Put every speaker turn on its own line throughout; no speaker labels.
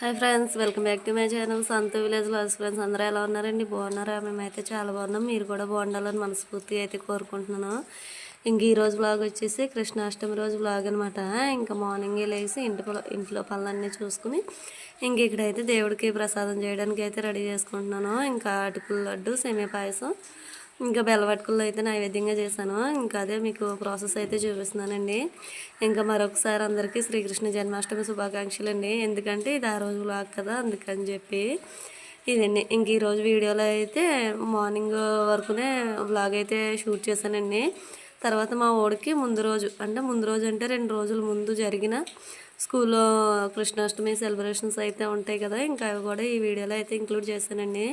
Hi friends welcome back to my channel. సంత village లాస్ friends అందరూ ఎలా ఉన్నారండి? బాగున్నారా? మేమైతే చాలా బాగున్నాం. మీరు కూడా బాగుండాలని మనస్ఫూర్తిగా అయితే కోరుకుంటున్నాను. ఇంక ఈరోజు బ్లాగ్ వచ్చేసి కృష్ణాష్టమి రోజు బ్లాగ్ అనమాట ఇంకా మార్నింగే లేచి ఇంటి ఇంట్లో పనులన్నీ చూసుకుని ఇంక ఇక్కడైతే దేవుడికి ప్రసాదం చేయడానికి అయితే రెడీ చేసుకుంటున్నాను. ఇంకా అటుకుల లడ్డు సెమీ పాయసం ఇంకా బెల్లవట్టుకుల్లో అయితే నైవేద్యంగా చేశాను. ఇంకా అదే మీకు ప్రాసెస్ అయితే చూపిస్తున్నానండి. ఇంకా మరొకసారి అందరికీ శ్రీకృష్ణ జన్మాష్టమి శుభాకాంక్షలు అండి ఎందుకంటే ఇది ఆ రోజు బ్లాగ్ కదా అందుకని చెప్పి ఇదండి. ఇంక ఈరోజు వీడియోలో అయితే మార్నింగ్ వరకునే బ్లాగ్ అయితే షూట్ చేశానండి. తర్వాత మా ఓడికి ముందు రోజు అంటే ముందు రోజు అంటే రెండు రోజుల ముందు జరిగిన స్కూల్లో కృష్ణాష్టమి సెలబ్రేషన్స్ అయితే ఉంటాయి కదా ఇంకా అవి కూడా ఈ వీడియోలో అయితే ఇంక్లూడ్ చేశానండి.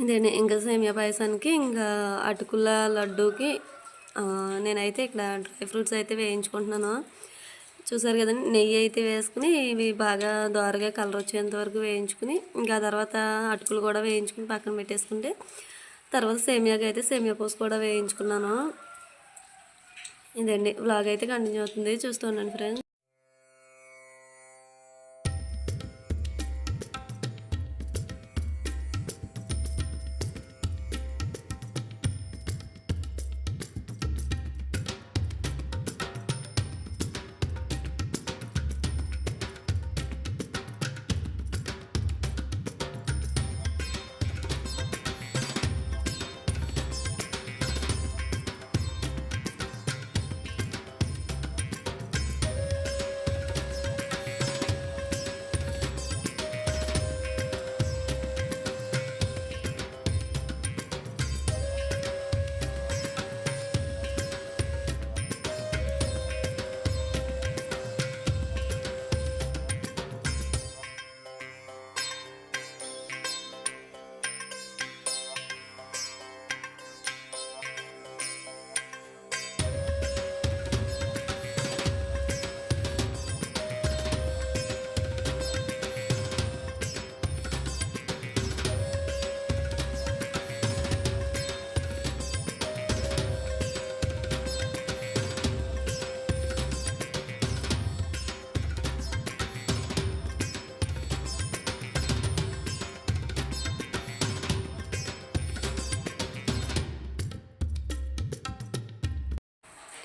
ఇదేండి ఇంకా సేమియా పాయసానికి ఇంకా అటుకుల లడ్డూకి నేనైతే ఇక్కడ డ్రై ఫ్రూట్స్ అయితే వేయించుకుంటున్నాను. చూసారు కదండి నెయ్యి అయితే వేసుకుని ఇవి బాగా దోరగా కలర్ వచ్చేంత వరకు వేయించుకుని ఇంకా తర్వాత అటుకులు కూడా వేయించుకుని పక్కన పెట్టేసుకుంటే తర్వాత సేమియాకి అయితే సేమియా పూస కూడా వేయించుకున్నాను. ఇదండి బ్లాగ్ అయితే కంటిన్యూ అవుతుంది. చూస్తూ ఉండండి ఫ్రెండ్స్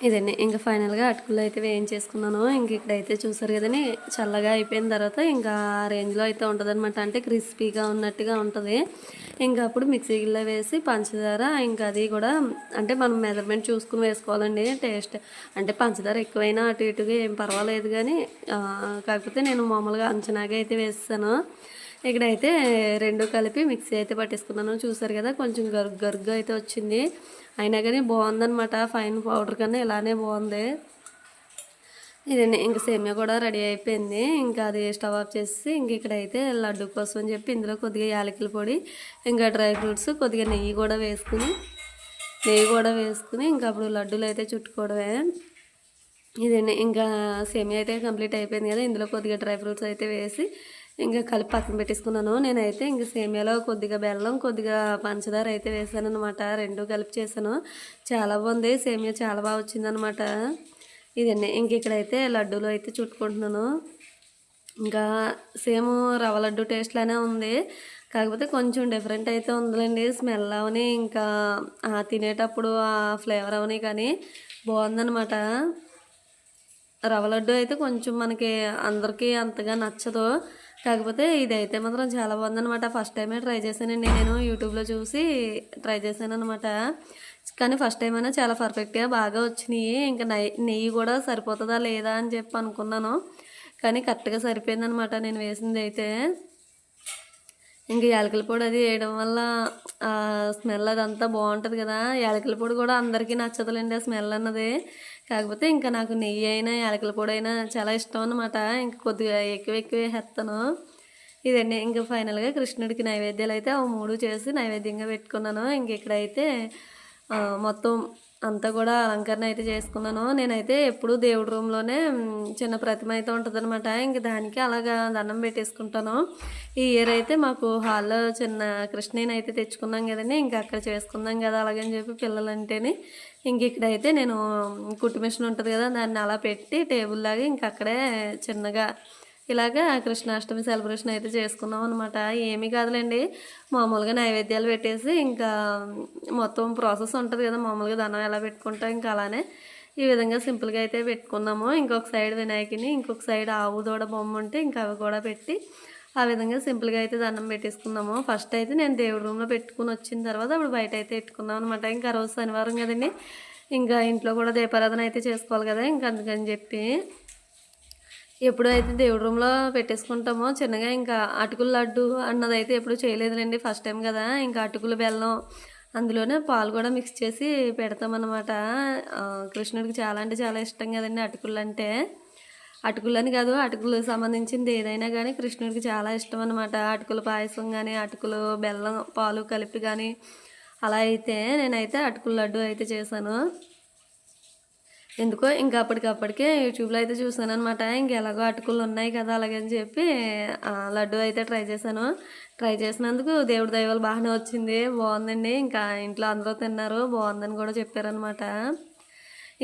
ఇదండి. ఇంకా ఫైనల్గా అటుకులు అయితే వేయించేసుకున్నాను. ఇంక ఇక్కడైతే చూసారు కదండి చల్లగా అయిపోయిన తర్వాత ఇంకా ఆ రేంజ్లో అయితే ఉంటుందనమాట అంటే క్రిస్పీగా ఉన్నట్టుగా ఉంటుంది. ఇంకా అప్పుడు మిక్సీ గిన్నెలో వేసి పంచదార ఇంకా అది కూడా అంటే మనం మెజర్మెంట్ చూసుకుని వేసుకోవాలండి టేస్ట్. అంటే పంచదార ఎక్కువైనా అటు ఇటుగా ఏం పర్వాలేదు కానీ కాకపోతే నేను మామూలుగా అంచనాగా అయితే వేస్తాను. ఇక్కడైతే రెండు కలిపి మిక్సీ అయితే పట్టేసుకున్నాను. చూసారు కదా కొంచెం గరుగ్ గరుగ్గా అయితే వచ్చింది. అయినా కానీ బాగుందనమాట ఫైన్ పౌడర్ కన్నా ఇలానే బాగుంది. ఇదండి ఇంకా సేమియా కూడా రెడీ అయిపోయింది. ఇంకా అది స్టవ్ ఆఫ్ చేసి ఇంక ఇక్కడైతే లడ్డు కోసం అని చెప్పి ఇందులో కొద్దిగా యాలకుల పొడి ఇంకా డ్రై ఫ్రూట్స్ కొద్దిగా నెయ్యి కూడా వేసుకుని నెయ్యి కూడా వేసుకుని ఇంకా అప్పుడు లడ్డూలు అయితే చుట్టుకోవడమే. ఇదండి ఇంకా సేమియా అయితే కంప్లీట్ అయిపోయింది కదా ఇందులో కొద్దిగా డ్రై ఫ్రూట్స్ అయితే వేసి ఇంకా కలిపి పక్కన పెట్టేసుకున్నాను. నేనైతే ఇంకా సేమియాలో కొద్దిగా బెల్లం కొద్దిగా పంచదార అయితే వేసాను అనమాట రెండు కలిపి చేశాను. చాలా బాగుంది. సేమియా చాలా బాగా వచ్చిందనమాట ఇదండి ఇంక ఇక్కడైతే లడ్డూలు అయితే చుట్టుకుంటున్నాను. ఇంకా సేమ్ రవ్వ లడ్డు టేస్ట్లానే ఉంది. కాకపోతే కొంచెం డిఫరెంట్ అయితే ఉందిలేండి. స్మెల్ అవని ఇంకా ఆ తినేటప్పుడు ఆ ఫ్లేవర్ అవని కానీ బాగుందనమాట రవ్వ లడ్డు అయితే కొంచెం మనకి అందరికీ అంతగా నచ్చదు. కాకపోతే ఇదైతే మాత్రం చాలా బాగుందనమాట ఫస్ట్ టైమే ట్రై చేశానండి నేను యూట్యూబ్లో చూసి ట్రై చేశాను అనమాట కానీ ఫస్ట్ టైం అయినా చాలా పర్ఫెక్ట్గా బాగా వచ్చినాయి. ఇంకా నెయ్యి నెయ్యి కూడా సరిపోతుందా లేదా అని చెప్పి అనుకున్నాను. కానీ కరెక్ట్గా సరిపోయిందనమాట నేను వేసింది అయితే. ఇంక యాలకుల పొడి అది వేయడం వల్ల స్మెల్ అదంతా బాగుంటుంది కదా. యాలకల పొడి కూడా అందరికీ నచ్చదులేండి ఆ స్మెల్ అన్నది. కాకపోతే ఇంకా నాకు నెయ్యి అయినా యాలకుల పొడి అయినా చాలా ఇష్టం అనమాట ఇంకా కొద్దిగా ఎక్కువ ఎక్కువ వేస్తాను. ఇదండి. ఇంకా ఫైనల్గా కృష్ణుడికి నైవేద్యాలు అయితే ఆ మూడు చేసి నైవేద్యంగా పెట్టుకున్నాను. ఇంక ఇక్కడైతే మొత్తం అంతా కూడా అలంకరణ అయితే చేసుకున్నాను. నేనైతే ఎప్పుడూ దేవుడి రూమ్లోనే చిన్న ప్రతిమ అయితే ఉంటుంది అనమాట ఇంక దానికి అలాగా దండం పెట్టేసుకుంటాను. ఈ ఇయర్ అయితే మాకు హాల్లో చిన్న కృష్ణని అయితే తెచ్చుకున్నాం కదండి. ఇంకా అక్కడ చేసుకుందాం కదా అలాగని చెప్పి పిల్లలంటేనే ఇంక ఇక్కడైతే నేను కుట్టు మిషన్ ఉంటుంది కదా దాన్ని అలా పెట్టి టేబుల్ లాగా ఇంక అక్కడే చిన్నగా ఇలాగా కృష్ణాష్టమి సెలబ్రేషన్ అయితే చేసుకున్నాం అనమాట ఏమీ కాదులేండి. మామూలుగా నైవేద్యాలు పెట్టేసి ఇంకా మొత్తం ప్రాసెస్ ఉంటుంది కదా మామూలుగా దండం ఎలా పెట్టుకుంటాం ఇంకా అలానే. ఈ విధంగా సింపుల్గా అయితే పెట్టుకున్నాము. ఇంకొక సైడ్ వినాయకుని ఇంకొక సైడ్ ఆవు దూడ బొమ్మ ఉంటే ఇంకా అవి కూడా పెట్టి ఆ విధంగా సింపుల్గా అయితే దండం పెట్టేసుకున్నాము. ఫస్ట్ అయితే నేను దేవుడి రూమ్లో పెట్టుకుని వచ్చిన తర్వాత అప్పుడు బయట అయితే పెట్టుకున్నాం అనమాట ఇంకా రోజు శనివారం కదండి. ఇంకా ఇంట్లో కూడా దీపారాధన అయితే చేసుకోవాలి కదా ఇంకా అందుకని చెప్పి ఎప్పుడు అయితే దేవుడి రూమ్లో పెట్టేసుకుంటామో చిన్నగా ఇంకా అటుకుల లడ్డు అన్నది అయితే ఎప్పుడు చేయలేదులేండి ఫస్ట్ టైం కదా. ఇంకా అటుకుల బెల్లం అందులోనే పాలు కూడా మిక్స్ చేసి పెడతామన్నమాట. కృష్ణుడికి చాలా అంటే చాలా ఇష్టం కదండి అటుకులు అంటే. అటుకులని కాదు అటుకులు సంబంధించింది ఏదైనా కానీ కృష్ణుడికి చాలా ఇష్టం అనమాట అటుకుల పాయసం కానీ అటుకులు బెల్లం పాలు కలిపి కానీ అలా అయితే నేనైతే అటుకుల లడ్డు అయితే చేశాను. ఎందుకో ఇంకా అప్పటికప్పటికే యూట్యూబ్లో అయితే చూసాను అనమాట ఇంక ఎలాగో అటుకులు ఉన్నాయి కదా అలాగని చెప్పి లడ్డు అయితే ట్రై చేశాను. ట్రై చేసినందుకు దేవుడి దైవాలు బాగానే వచ్చింది. బాగుందండి. ఇంకా ఇంట్లో అందరూ తిన్నారు. బాగుందని కూడా చెప్పారనమాట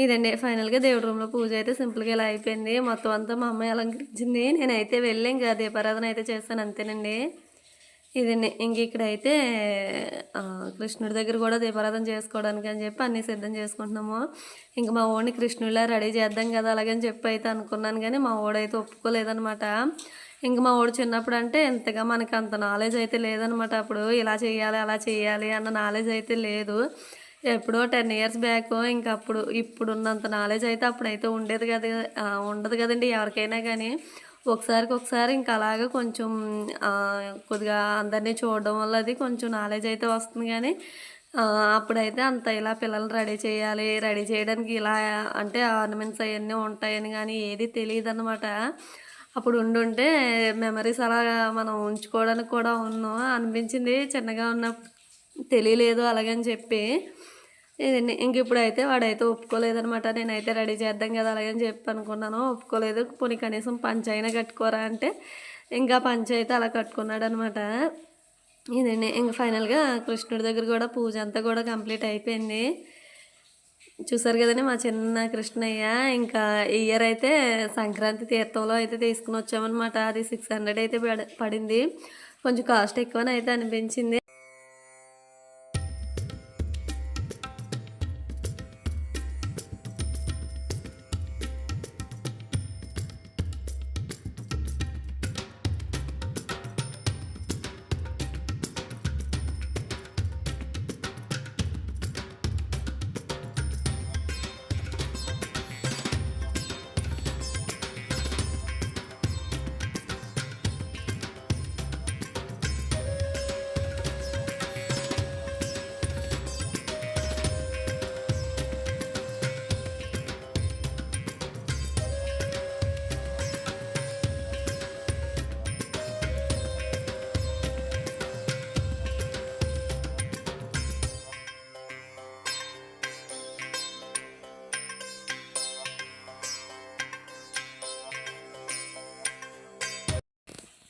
ఇదండి. ఫైనల్గా దేవుడి రూమ్లో పూజ అయితే సింపుల్గా ఇలా అయిపోయింది. మొత్తం అంతా మా అమ్మాయి అలంకరించింది. నేనైతే వెళ్ళి ఇంకా దీపారాధన అయితే చేస్తాను అంతేనండి. ఇది ఇంక ఇక్కడైతే కృష్ణుడి దగ్గర కూడా దీపారాధన చేసుకోవడానికి అని చెప్పి అన్నీ సిద్ధం చేసుకుంటున్నాము. ఇంక మా ఓడిని కృష్ణుడిలా రెడీ చేద్దాం కదా అలాగని చెప్పి అయితే అనుకున్నాను కానీ మా ఓడైతే ఒప్పుకోలేదనమాట ఇంక మా ఓడి చిన్నప్పుడు అంటే ఎంతగా మనకి అంత నాలెడ్జ్ అయితే లేదనమాట అప్పుడు ఇలా చేయాలి అలా చేయాలి అన్న నాలెడ్జ్ అయితే లేదు. ఎప్పుడో టెన్ ఇయర్స్ బ్యాక్ ఇంకప్పుడు అప్పుడు ఇప్పుడు నాలెడ్జ్ అయితే అప్పుడైతే ఉండేది కదా ఉండదు కదండి ఎవరికైనా కానీ. ఒకసారికి ఒకసారి ఇంకా అలాగే కొంచెం కొద్దిగా అందరినీ చూడడం వల్ల అది కొంచెం నాలెడ్జ్ అయితే వస్తుంది కానీ అప్పుడైతే అంత ఇలా పిల్లలు రెడీ చేయాలి రెడీ చేయడానికి ఇలా అంటే ఆర్నమెంట్స్ అవన్నీ ఉంటాయని కానీ ఏది తెలియదు అనమాట అప్పుడు ఉండుంటే మెమరీస్ అలా మనం ఉంచుకోవడానికి కూడా ఉన్నాం. అనిపించింది చిన్నగా ఉన్నప్పుడు. తెలియలేదు అలాగని చెప్పి. ఇంక ఇప్పుడైతే వాడైతే ఒప్పుకోలేదనమాట. నేనైతే రెడీ చేద్దాం కదా అలాగని చెప్పి అనుకున్నాను. ఒప్పుకోలేదు. పోనీ కనీసం పంచ అయినా కట్టుకోరా అంటే ఇంకా పంచైతే అయితే అలా కట్టుకున్నాడు అనమాట ఇదండి ఇంక ఫైనల్గా కృష్ణుడి దగ్గర కూడా పూజ అంతా కూడా కంప్లీట్ అయిపోయింది. చూసారు కదండి మా చిన్న కృష్ణయ్య ఇంకా ఇయర్ అయితే సంక్రాంతి తీర్థంలో అయితే తీసుకుని వచ్చామన్నమాట అది సిక్స్ హండ్రెడ్ అయితే పడ- పడింది. కొంచెం కాస్ట్ ఎక్కువనైతే అయితే అనిపించింది.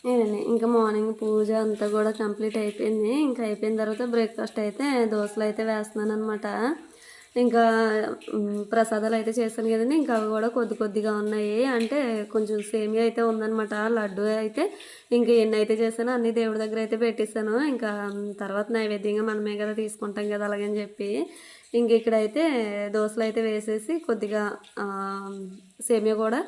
ఇదండి. ఇంకా మార్నింగ్ పూజ అంతా కూడా కంప్లీట్ అయిపోయింది. ఇంకా అయిపోయిన తర్వాత బ్రేక్ఫాస్ట్ అయితే దోశలు అయితే వేస్తున్నాను అనమాట ఇంకా ప్రసాదాలు అయితే చేశాను కదండి. ఇంకా అవి కూడా కొద్ది కొద్దిగా ఉన్నాయి. అంటే కొంచెం సేమియా అయితే ఉందన్నమాట. లడ్డు అయితే ఇంకా ఎన్ని అయితే చేశానో అన్ని దేవుడి దగ్గర అయితే పెట్టేశాను. ఇంకా తర్వాత నైవేద్యంగా మనమే కదా తీసుకుంటాం కదా అలాగని చెప్పి. ఇంక ఇక్కడైతే దోశలు అయితే వేసేసి కొద్దిగా సేమియా కూడా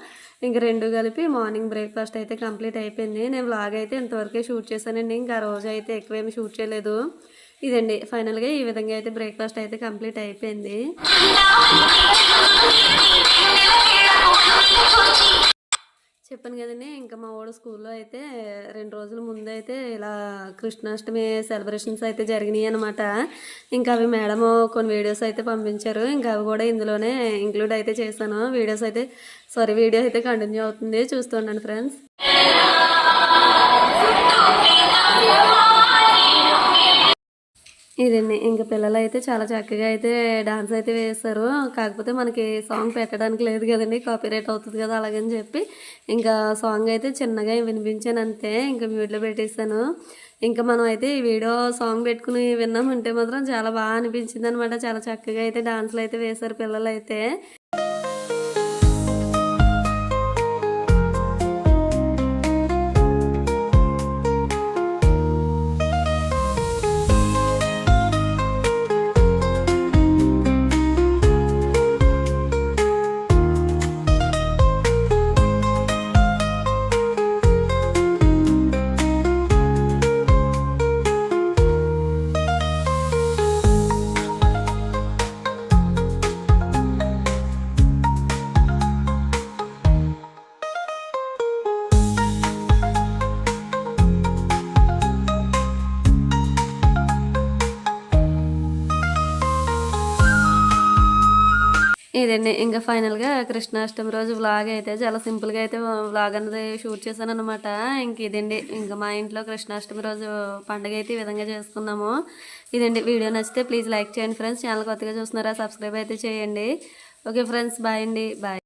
ఇంక రెండు కలిపి మార్నింగ్ బ్రేక్ఫాస్ట్ అయితే కంప్లీట్ అయిపోయింది. నేను వ్లాగ్ అయితే ఇంతవరకే షూట్ చేశానండి. ఇంకా రోజు అయితే ఎక్కువేమి షూట్ చేయలేదు. ఇదండి ఫైనల్గా ఈ విధంగా అయితే బ్రేక్ఫాస్ట్ అయితే కంప్లీట్ అయిపోయింది. చెప్పాను కదండి. ఇంకా మా వాడు స్కూల్లో అయితే రెండు రోజుల ముందు అయితే ఇలా కృష్ణాష్టమి సెలబ్రేషన్స్ అయితే జరిగినాయి అనమాట ఇంకా అవి మేడం కొన్ని వీడియోస్ అయితే పంపించారు. ఇంకా అవి కూడా ఇందులోనే ఇంక్లూడ్ అయితే చేశాను. వీడియోస్ అయితే సారీ వీడియో అయితే కంటిన్యూ అవుతుంది. చూస్తుండండి ఫ్రెండ్స్. ఇదండి. ఇంకా పిల్లలు అయితే చాలా చక్కగా అయితే డాన్స్ అయితే వేశారు. కాకపోతే మనకి సాంగ్ పెట్టడానికి లేదు కదండి. కాపీరైట్ అవుతుంది కదా అలాగని చెప్పి ఇంకా సాంగ్ అయితే చిన్నగా వినిపించాను అంతే. ఇంకా మ్యూట్లో పెట్టేశాను. ఇంకా మనం అయితే ఈ వీడియో సాంగ్ పెట్టుకుని విన్నామంటే మాత్రం చాలా బాగా అనిపించింది అనమాట చాలా చక్కగా అయితే డాన్స్లు అయితే వేశారు పిల్లలు అయితే ఇదండి ఇంకా ఫైనల్గా కృష్ణాష్టమి రోజు వ్లాగ్ అయితే చాలా సింపుల్గా అయితే వ్లాగ్ అనేది షూట్ చేశాను అనమాట ఇంక ఇదండి. ఇంకా మా ఇంట్లో కృష్ణాష్టమి రోజు పండుగ అయితే ఈ విధంగా చేసుకున్నాము. ఇదండి. వీడియో నచ్చితే ప్లీజ్ లైక్ చేయండి ఫ్రెండ్స్ ఛానల్ కొత్తగా చూస్తున్నారా సబ్స్క్రైబ్ అయితే చేయండి. ఓకే ఫ్రెండ్స్ బాయ్ అండి. బాయ్